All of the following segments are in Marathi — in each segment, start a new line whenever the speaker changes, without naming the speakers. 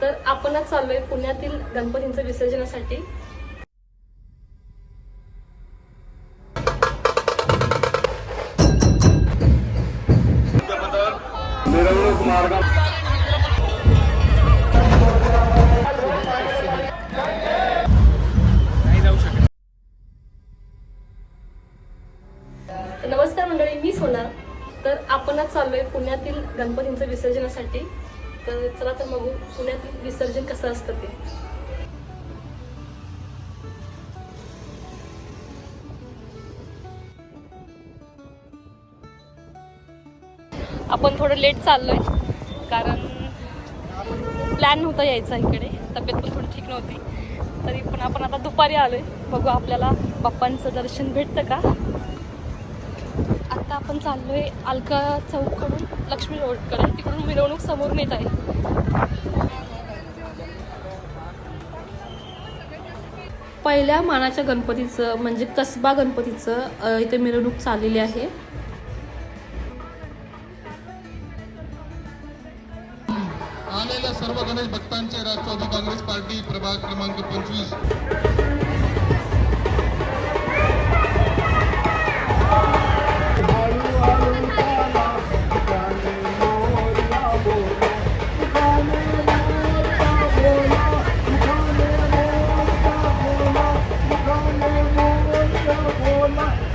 तर आपणच चाललोय पुण्यातील गणपतींचं विसर्जनासाठी. नमस्कार मंडळी मी सोना. तर आपणच चाललोय पुण्यातील गणपतींचं विसर्जनासाठी. तर चला तर बघू पुण्यातील विसर्जन कसं असतं ते. आपण थोडं लेट चाललोय कारण प्लॅन नव्हता यायचा इकडे. तब्येत पण थोडी ठीक नव्हती. तरी पण आपण आता दुपारी आलोय. बघू आपल्याला बाप्पांचं दर्शन भेटतं का? आता आपण चाललोय अलका चौककडून लक्ष्मी रोडकडे. तिकडून मिरवणूक समोर नेत आहे. पहिल्या मानाच्या गणपतीचं म्हणजे कसबा गणपतीचं इथे मिरवणूक चाललेली आहे.
आलेल्या सर्व गणेश भक्तांचे राष्ट्रवादी काँग्रेस पार्टी प्रभाग क्रमांक पंचवीस.
गणपती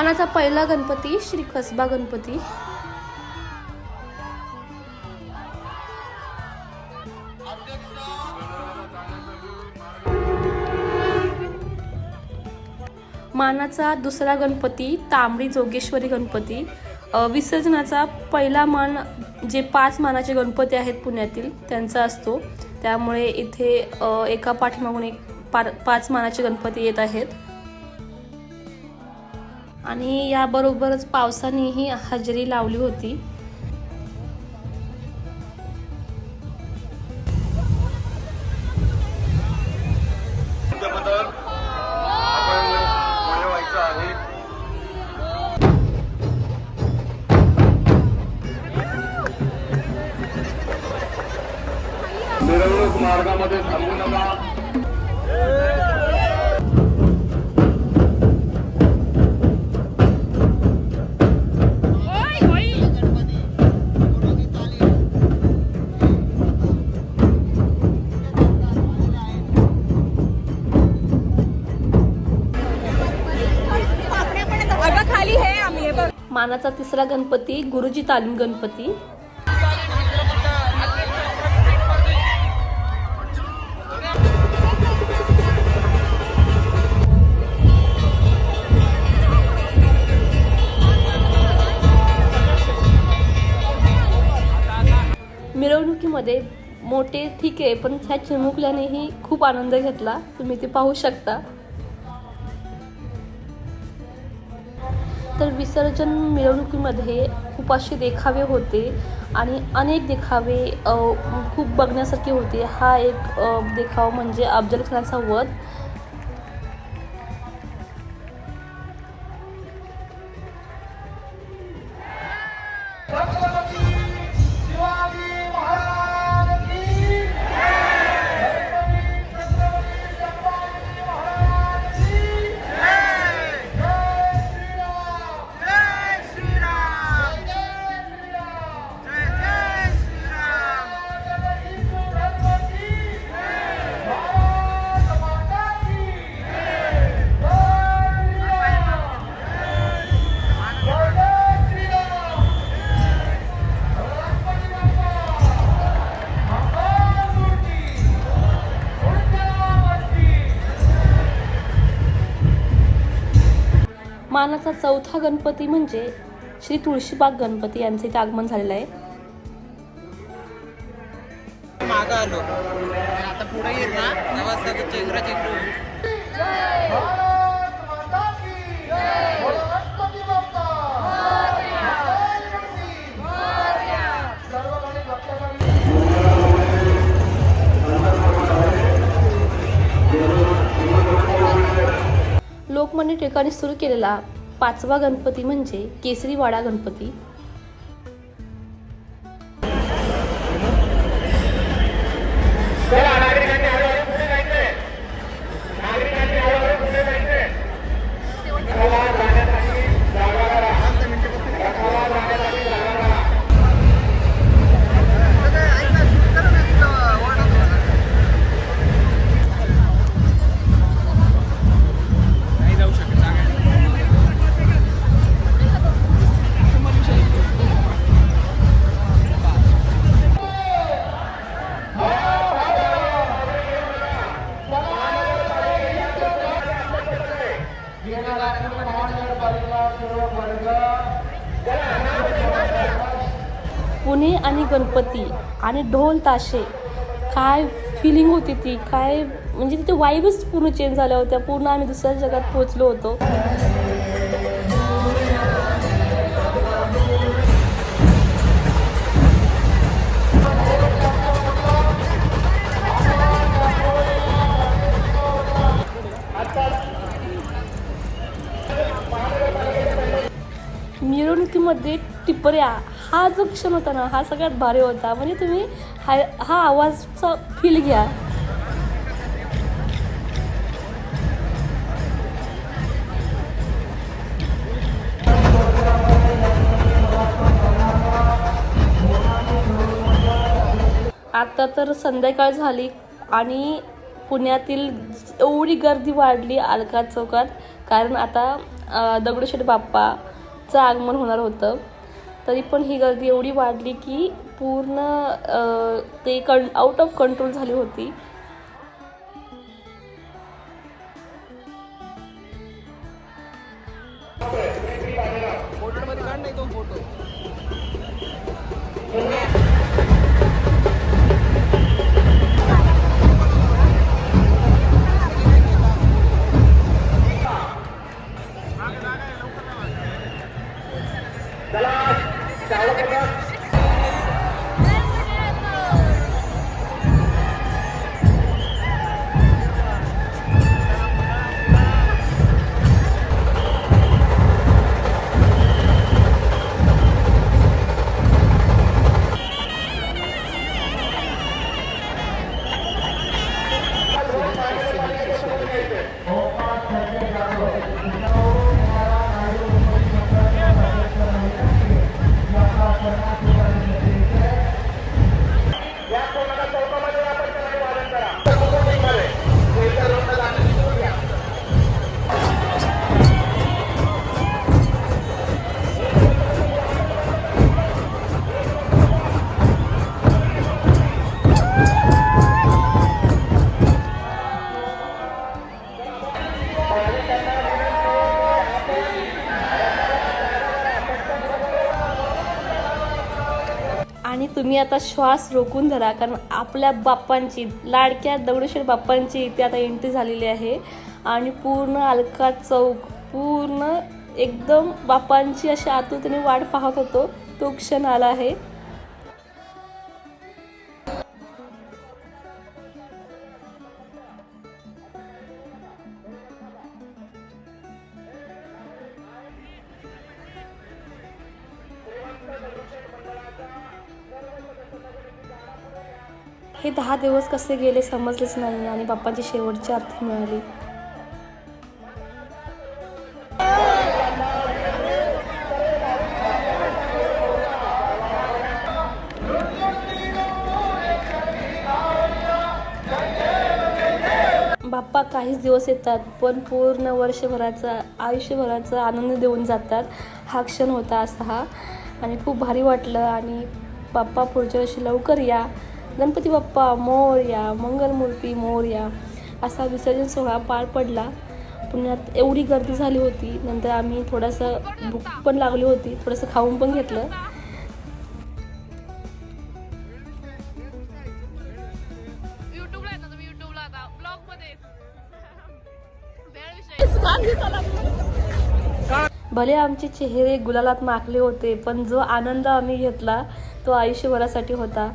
मानाचा पहिला गणपती श्री कसबा गणपती. मानाचा दुसरा गणपती तांबडी जोगेश्वरी गणपती. विसर्जनाचा पहिला मान जे पाच मानाचे गणपती आहेत पुण्यातील त्यांचा असतो. त्यामुळे इथे एका पाठीमागून एक पार पाच मानाचे गणपती येत आहेत. आणि याबरोबरच पावसानेही हजेरी लावली होती.
मिरवणूक मार्गामध्ये थांबू नका.
मानाचा तिसरा गणपती गुरुजी तालीम गणपती. मिरवणुकीमध्ये मोठे ठीक आहे पण ह्या चिमुकल्यानेही खूप आनंद घेतला. तुम्ही ते पाहू शकता. तर विसर्जन मिरवणुकीमध्ये खूप असे देखावे होते आणि अनेक देखावे खूप बघण्यासारखे होते. हा एक देखाव म्हणजे अफजल खानाचा वध. मानाचा चौथा गणपती म्हणजे श्री तुळशीबाग गणपती यांचे इथे आगमन झालेलं आहे
मागं आलो आता पुढे येईल ना तेव्हा सगळं चेंगरा चेंगरू होईल.
लोकमान्य टिळकांनी सुरू केलेला पाचवा गणपती म्हणजे केसरीवाडा गणपती. आणि गणपती आणि ढोल ताशे. काय फिलिंग होती ती? काय म्हणजे तिथे वाईबच पूर्ण चेंज झाल्या होत्या. पूर्ण आम्ही दुसऱ्या जगात पोहोचलो होतो. मिरवणुकीमध्ये टिपऱ्या हा जो क्षण होता ना हा सगळ्यात भारी होता. म्हणजे तुम्ही हा हा आवाजचा फील घ्या. आता तर संध्याकाळ झाली आणि पुण्यातील एवढी गर्दी वाढली अलका चौकात कारण आता दगडूशेठ बाप्पाचं आगमन होणार होतं. तरी पण ही गर्दी एवढी वाढली की पूर्ण ते कं आउट ऑफ कंट्रोल झाली होती. तुम्ही आता श्वास रोखून धरा कारण आपल्या बाप्पांची लाडक्या दगडूशेठ बाप्पांची इथे आता एंट्री झालेली आहे. आणि पूर्ण अलका चौक पूर्ण एकदम बाप्पांची अशा आतुरतेने वाट पाहत होतो तो क्षण आला आहे. हे दहा दिवस कसे गेले समजलेच नाही आणि बाप्पांची शेवटची आरती मिळाली. बाप्पा काहीच दिवस येतात पण पूर्ण वर्षभराचा आयुष्यभराचा आनंद देऊन जातात. हा क्षण होता असा. हा आणि खूप भारी वाटलं आणि बाप्पा पुढच्या वर्षी लवकर या. गणपती बाप्पा मोर या मंगलमूर्ती मोर या असा विसर्जन सोहळा पार पडला. पुण्यात एवढी गर्दी झाली होती नंतर आम्ही थोडंसं भूक पण लागली होती थोडंसं खाऊन पण घेतलं. भले आमचे चेहरे गुलालात माखले होते पण जो आनंद आम्ही घेतला तो आयुष्यभरासाठी होता.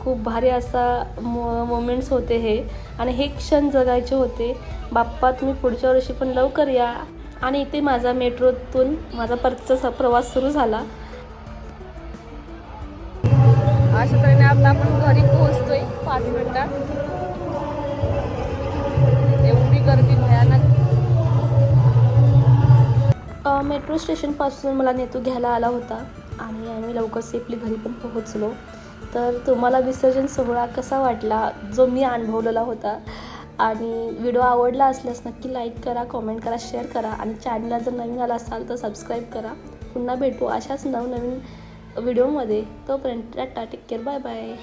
खूप भारी असा मो मोमेंट्स होते हे. आणि हे क्षण जगायचे होते. बाप्पा तुम्ही पुढच्या वर्षी पण लवकर या. आणि इथे माझा मेट्रोतून माझा परतचा प्रवास सुरू झाला. अशा तऱ्हेने आपला आपण घरी पोहोचतोय पाच मिनिटात. एवढी गर्दी भयानक. मेट्रो स्टेशनपासून मला नेतू घ्यायला आला होता. आणि आम्ही लवकर सेफली घरी पण पोहोचलो. तर तुम्हाला विसर्जन सोहळा कसा वाटला जो मी अनुभवलेला होता आणि व्हिडिओ आवडला असल्यास नक्की लाईक करा कॉमेंट करा शेअर करा आणि चॅनलला जर नवीन आला असाल तर सबस्क्राईब करा. पुन्हा भेटू अशाच नवनवीन व्हिडिओमध्ये. तोपर्यंत tata take care bye bye